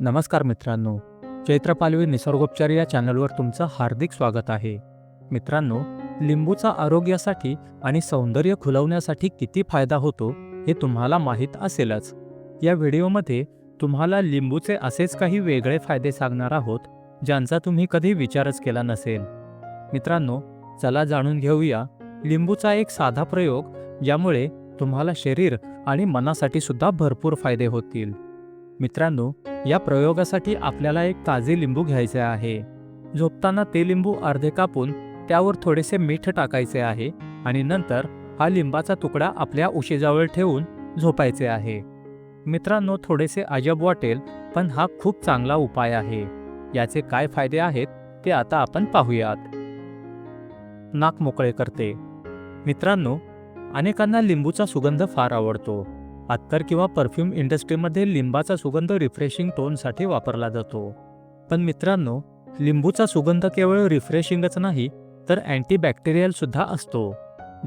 नमस्कार मित्रांनो चैत्र पालवी निसर्गोपचार या चॅनलवर तुमचं हार्दिक स्वागत आहे. मित्रांनो लिंबूचा आरोग्यासाठी आणि सौंदर्य खुलवण्यासाठी किती फायदा होतो हे तुम्हाला माहीत असेलच. या व्हिडिओमध्ये तुम्हाला लिंबूचे असेच काही वेगळे फायदे सांगणार आहोत ज्यांचा तुम्ही कधी विचारच केला नसेल. मित्रांनो चला जाणून घेऊया लिंबूचा एक साधा प्रयोग ज्यामुळे तुम्हाला शरीर आणि मनासाठी सुद्धा भरपूर फायदे होतील. मित्रांनो या प्रयोगासाठी आपल्याला एक ताजे लिंबू घ्यायचे आहे. झोपताना ते लिंबू अर्धे कापून त्यावर थोडेसे मीठ टाकायचे आहे आणि नंतर हा लिंबाचा तुकडा आपल्या उशीजवळ ठेवून झोपायचे आहे. मित्रांनो थोडेसे अजब वाटेल पण हा खूप चांगला उपाय आहे. याचे काय फायदे आहेत ते आता आपण पाहूयात. नाक मोकळे करते. मित्रांनो अनेकांना लिंबूचा सुगंध फार आवडतो. अत्तर किंवा परफ्यूम इंडस्ट्रीमध्ये लिंबाचा सुगंध रिफ्रेशिंग टोनसाठी वापरला जातो. पण मित्रांनो लिंबूचा सुगंध केवळ रिफ्रेशिंगच नाही तर अँटीबॅक्टेरियल सुद्धा असतो.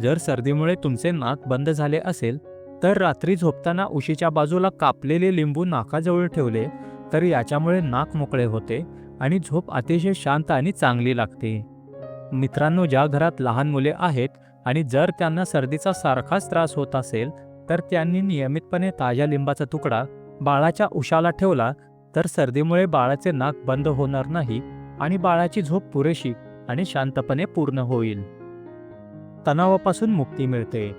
जर सर्दीमुळे तुमचे नाक बंद झाले असेल तर रात्री झोपताना उशीच्या बाजूला कापलेले लिंबू नाकाजवळ ठेवले तर याच्यामुळे नाक मोकळे होते आणि झोप अतिशय शांत आणि चांगली लागते. मित्रांनो ज्या घरात लहान मुले आहेत आणि जर त्यांना सर्दीचा सारखाच त्रास होत असेल तर त्यांनी नियमितपणे ताज्या लिंबाचा तुकडा बाळाच्या उशाला ठेवला तर सर्दीमुळे बाळाचे नाक बंद होणार नाही आणि बाळाची झोप पुरेशी आणि शांतपणे पूर्ण होईल. तणावापासून मुक्ती मिळते.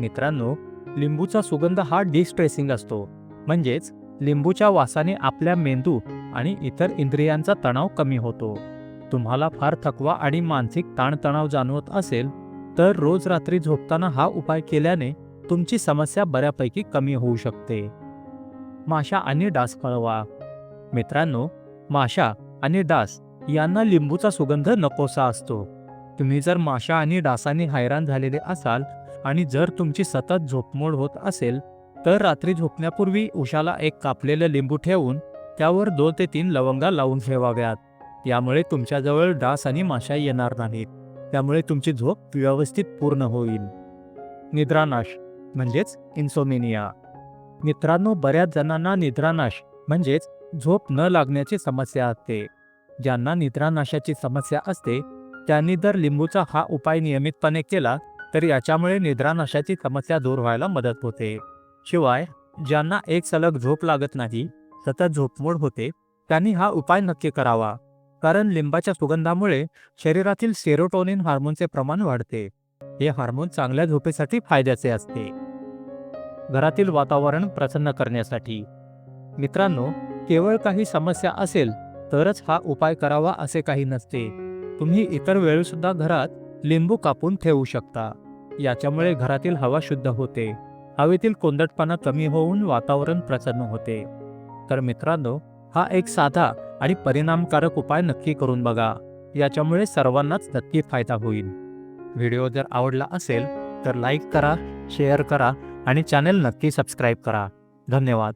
मित्रांनो लिंबूचा सुगंध हा डिस्ट्रेसिंग असतो. म्हणजेच लिंबूच्या वासाने आपल्या मेंदू आणि इतर इंद्रियांचा तणाव कमी होतो. तुम्हाला फार थकवा आणि मानसिक ताणतणाव जाणवत असेल तर रोज रात्री झोपताना हा उपाय केल्याने तुमची समस्या बऱ्यापैकी कमी होऊ शकते. माशा आणि डास कळवा. मित्रांनो माशा आणि डास यांना लिंबूचा सुगंध नकोसा असतो. तुम्ही जर माशा आणि डासांनी हैराण झालेले असाल आणि जर तुमची सतत झोपमोड होत असेल तर रात्री झोपण्यापूर्वी उशाला एक कापलेलं लिंबू ठेवून त्यावर दोन ते तीन लवंगा लावून ठेवाव्यात. यामुळे तुमच्याजवळ डास आणि माशा येणार नाहीत. त्यामुळे तुमची झोप व्यवस्थित पूर्ण होईल. निद्रानाश. म्हणजेच इन्सोमेनिया मित्रांनो बऱ्याच जणांना निद्रानाश म्हणजेच झोप न लागण्याची समस्या असते. ज्यांना निद्रानाशाची समस्या असते त्यांनी जर लिंबूचा हा उपाय नियमितपणे केला तर याच्यामुळे निद्रानाशाची समस्या दूर व्हायला मदत होते. शिवाय ज्यांना एक सलग झोप लागत नाही सतत झोपमोड होते त्यांनी हा उपाय नक्की करावा. कारण लिंबाच्या सुगंधामुळे शरीरातील सेरोटोनिन हार्मोनचे प्रमाण वाढते. हे हार्मोन चांगल्या झोपेसाठी फायद्याचे असते. घरातील वातावरण प्रसन्न करण्यासाठी. मित्रांनो केवळ काही समस्या असेल तरच हा उपाय करावा असे काही नसते. तुम्ही इतर वेळीसुद्धा घरात लिंबू कापून ठेवू शकता. याच्यामुळे घरातील हवा शुद्ध होते. हवेतील कोंदटपणा कमी होऊन वातावरण प्रसन्न होते. तर मित्रांनो हा एक साधा आणि परिणामकारक उपाय नक्की करून बघा. याच्यामुळे सर्वांनाच नक्की फायदा होईल. व्हिडिओ जर आवडला असेल तर लाईक करा शेअर करा आणि चॅनेल नक्की सबस्क्राईब करा. धन्यवाद.